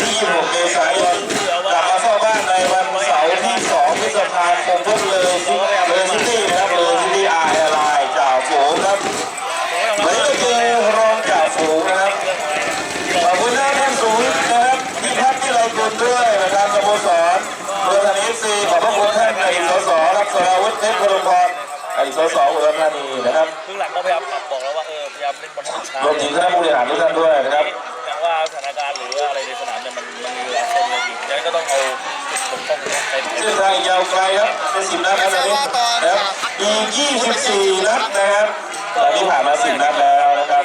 ที่ 26 เมษายนกลับมาเฝ้าบ้านในวันเสาร์ที่ 2 พฤษภาคมพวกเลยซิเลยซิตี้นะครับเลยซิตี้อาร์แอร์ไลน์จ่าฝูงครับเลยไปเจอรองจ่าฝูงนะครับขอบคุณนท่านสูงนะครับที่พักที่เราคุณด้วยประธานสโมสรเรือธนีเอฟซีขอบพระคุณท่านอดีตสสรับสราวุฒิเพชรพลพรอดีตสสอุดรธานีนะครับครึ่งหลังก็พยายามบอกแล้วว่าเออพยายามเล่นบอลช้ารวมถึงคณะผู้บริหารทุกท่านด้วยนะครับ ก็ต้องเอาจุดบกพร่องไปเส้นทางยาวไกลครับเป็นสิบนัดครับตอนนี้นะครับอีก24นัดนะครับตอนนี้ผ่านมา10นัดแล้วนะครับ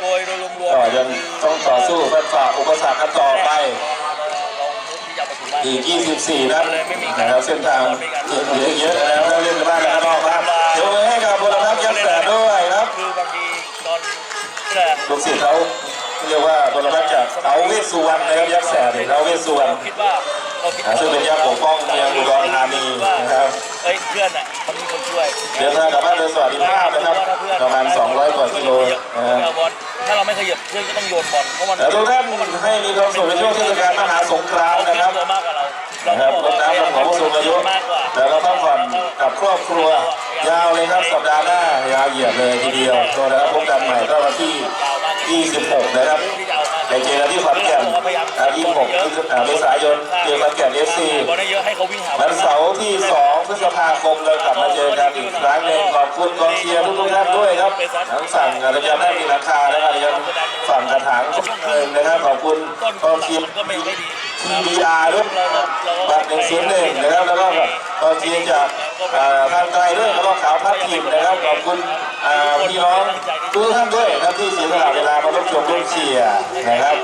โดยรวมก็ๆยังต้องต่อสู้เพื่อฝ่าอุปสรรคกันต่อไปเราที่จะมาถึงบ้านอีก 24 นัดนะครับเส้นทางเหลือเยอะแล้วเล่นในบ้านและข้างนอกครับเดี๋ยวให้กับพลพักยักษ์แสนด้วยครับคือบางทีตอนลูกศิษย์เขา เรียกว่าพลพักจากเตาเวสสุวรรณนะครับยักษ์แสนเตาเวสสุวรรณคิดว่าเราคิดอ่าซึ่งเป็นยักษ์ปกป้องเมืองอุดรธานีนะครับเอ้ยเพื่อนอะมันมีคนช่วยเดินทางกลับบ้านโดยสวัสดิภาพนะครับประมาณ 200 กว่ากิโลนะฮะเอาบอลถ้าเราไม่ขยับเพื่อนก็ต้องโยนบอลเพราะมันแล้วทุกท่านให้มีความสุขในช่วงเทศกาลมหาสงกรานต์นะครับมากกว่าเรานะครับรดน้ำดำหัวผู้สูงอายุมากกว่าแล้วก็พักผ่อนกับครอบครัว ยาวเลยครับสัปดาห์หน้ายาวเหยียดเลยทีเดียวตัวนะครับพบกันใหม่ก็วันที่ 26 นะครับที่จะเอามาในเจอกันที่ขอนแก่นอ่า26พฤศจิกายนเมษายนเจอขอนแก่นเอฟซีบอลได้เยอะให้เขาวิ่งหาวันเสาร์ที่ 2 พฤษภาคมเรากลับมาเจอกันอีกครั้งหนึ่งขอบคุณกองเชียร์ทุกๆท่านด้วยครับ ทั้งฝั่งอารยาแม่มีราคาและอารยาฝั่งกระถางเอิงนะครับ ขอบคุณต้นกองเชียร์มันก็ไม่ไม่ดี TBR ด้วยบัตรหนึ่งศูนย์หนึ่งนะครับแล้ว ก็กอเชียร์จากทางไกลด้วยแล้วก็ขาวพัดทีมนะครับขอบคุณพี่น้องทุกท่านด้วยนะที่เสียสละเวลามาร่วมชมร่วมเชียร์นะครับ